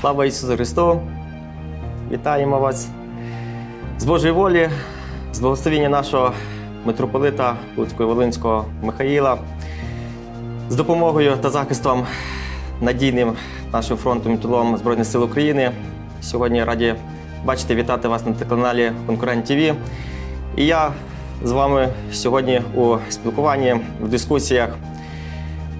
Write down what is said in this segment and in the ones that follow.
Слава Ісусу Христу! Вітаємо вас з Божої волі, з благословення нашого митрополита Луцького Волинського Михаїла, з допомогою та захистом надійним нашим фронтом і тилом Збройних сил України. Сьогодні раді бачити, вітати вас на телеканалі Конкурент ТВ. І я з вами сьогодні у спілкуванні в дискусіях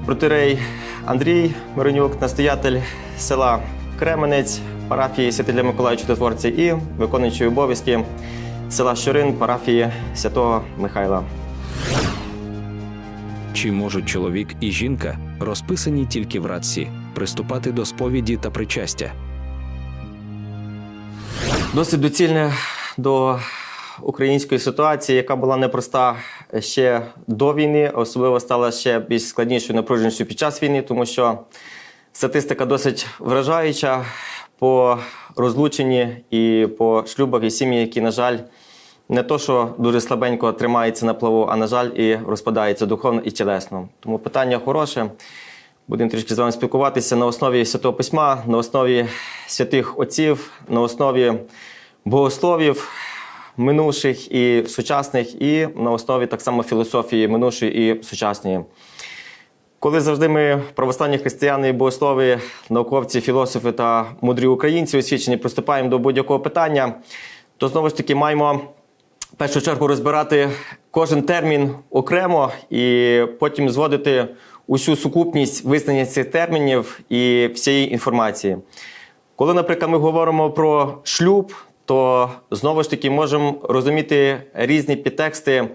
Протирей Андрій Миронюк, настоятель села Кременець, парафії Святителя Миколая Чудотворця і виконуючий обов'язки села Щорин, парафії Святого Михайла. Чи можуть чоловік і жінка, розписані тільки в радці, приступати до сповіді та причастя? Досить доцільне до української ситуації, яка була непроста ще до війни, особливо стала ще більш складнішою, напруженішою під час війни, тому що статистика досить вражаюча по розлученні і по шлюбах і сім'ї, які, на жаль, не то, що дуже слабенько тримаються на плаву, а на жаль, і розпадаються духовно і тілесно. Тому питання хороше. Будемо трішки з вами спілкуватися на основі Святого Письма, на основі святих отців, на основі богословів минувших і сучасних, і на основі так само філософії минувшої і сучасної. Коли завжди ми, православні християни і богослови, науковці, філософи та мудрі українці освічені, приступаємо до будь-якого питання, то знову ж таки маємо в першу чергу розбирати кожен термін окремо і потім зводити усю сукупність визнання цих термінів і всієї інформації. Коли, наприклад, ми говоримо про шлюб, то знову ж таки можемо розуміти різні підтексти,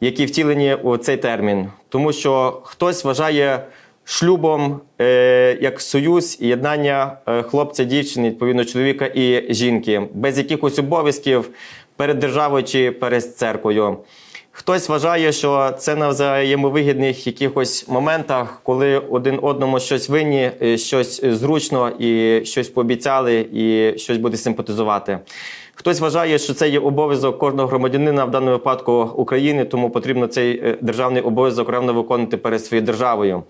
які втілені у цей термін. Тому що хтось вважає шлюбом е, як союз і єднання е, хлопця, дівчини, відповідно, чоловіка і жінки, без якихось обов'язків перед державою чи перед церквою. Хтось вважає, що це на взаємовигідних якихось моментах, коли один одному щось винні, е, щось зручно і щось пообіцяли, і щось буде симпатизувати. Хтось вважає, що це є обов'язок кожного громадянина в даному випадку України, тому потрібно цей е, державний обов'язок ревно виконувати перед своєю державою.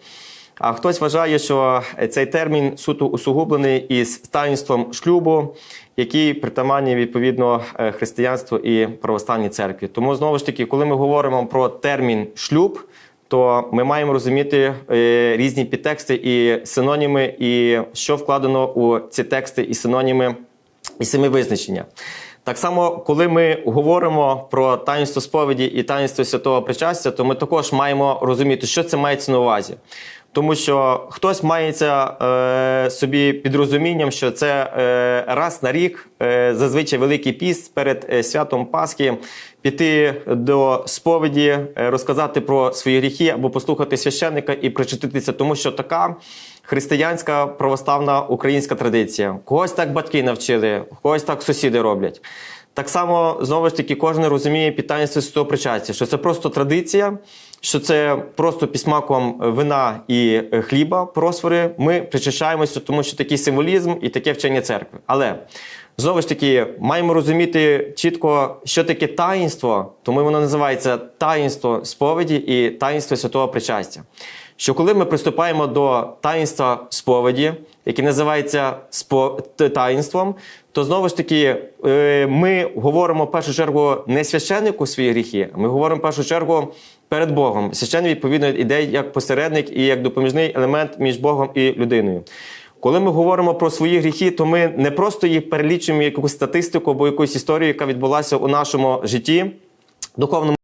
А хтось вважає, що цей термін суто усугублений із таїнством шлюбу, який притаманні відповідно е, християнству і православній церкві. Тому знову ж таки, коли ми говоримо про термін шлюб, то ми маємо розуміти е, різні підтексти і синоніми, і що вкладено у ці тексти і синоніми і самі визначення. Так само, коли ми говоримо про таїнство сповіді і таїнство святого причастя, то ми також маємо розуміти, що це мається на увазі. Тому що хтось мається е, собі під розумінням, що це е, раз на рік, е, зазвичай великий піст перед е, святом Пасхи, піти до сповіді, е, розказати про свої гріхи або послухати священника і причаститися, тому що така християнська православна українська традиція. Когось так батьки навчили, когось так сусіди роблять. Так само знову ж таки кожен розуміє питання святого причастя, що це просто традиція, що це просто пісмаком вина і е, хліба, просфори. Ми причащаємося, тому що такий символізм і таке вчення церкви. Але знову ж таки маємо розуміти чітко, що таке таїнство, тому воно називається таїнство сповіді і таїнство святого причастя. Що коли ми приступаємо до таїнства сповіді, яке називається таїнством, то знову ж таки е, ми говоримо в першу чергу не священнику свої гріхи, ми говоримо в першу чергу перед Богом. Священник, відповідно, іде як посередник і як допоміжний елемент між Богом і людиною. Коли ми говоримо про свої гріхи, то ми не просто їх перелічуємо якусь статистику або якусь історію, яка відбулася у нашому житті, духовному.